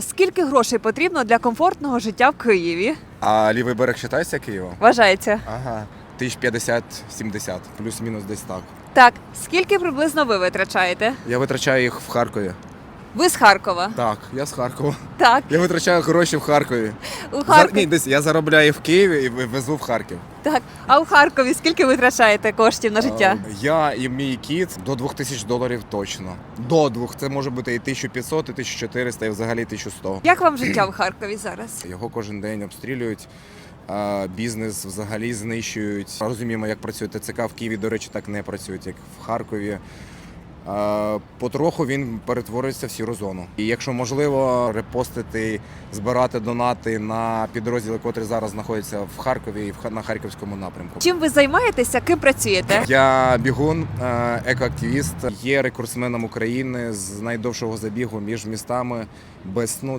Скільки грошей потрібно для комфортного життя в Києві? А лівий берег вважається Києвом? Вважається. Ага. Тисяч 50-70, плюс-мінус десь так. Так, скільки приблизно ви витрачаєте? Я витрачаю їх в Харкові. Ви з Харкова. Так, я з Харкова. Так, Я витрачаю гроші в Харкові. у Зар... Ні, десь я заробляю в Києві і везу в Харків. Так, а у Харкові скільки витрачаєте коштів на життя? Е, Я і мій кіт до 2000 доларів точно. До двох. Це може бути і 1500, і 1400, і взагалі 1100. Як вам життя в Харкові зараз? Його кожен день обстрілюють. а, Бізнес взагалі знищують. Розуміємо, як працює ТЦК в Києві, до речі, так не працюють, як в Харкові. Потроху він перетвориться в сіру зону. І якщо можливо, репостити, збирати донати на підрозділи, котрі зараз знаходяться в Харкові і на харківському напрямку. Чим ви займаєтеся, ким працюєте? Я бігун, е, екоактивіст, є рекордсменом України з найдовшого забігу між містами без сну.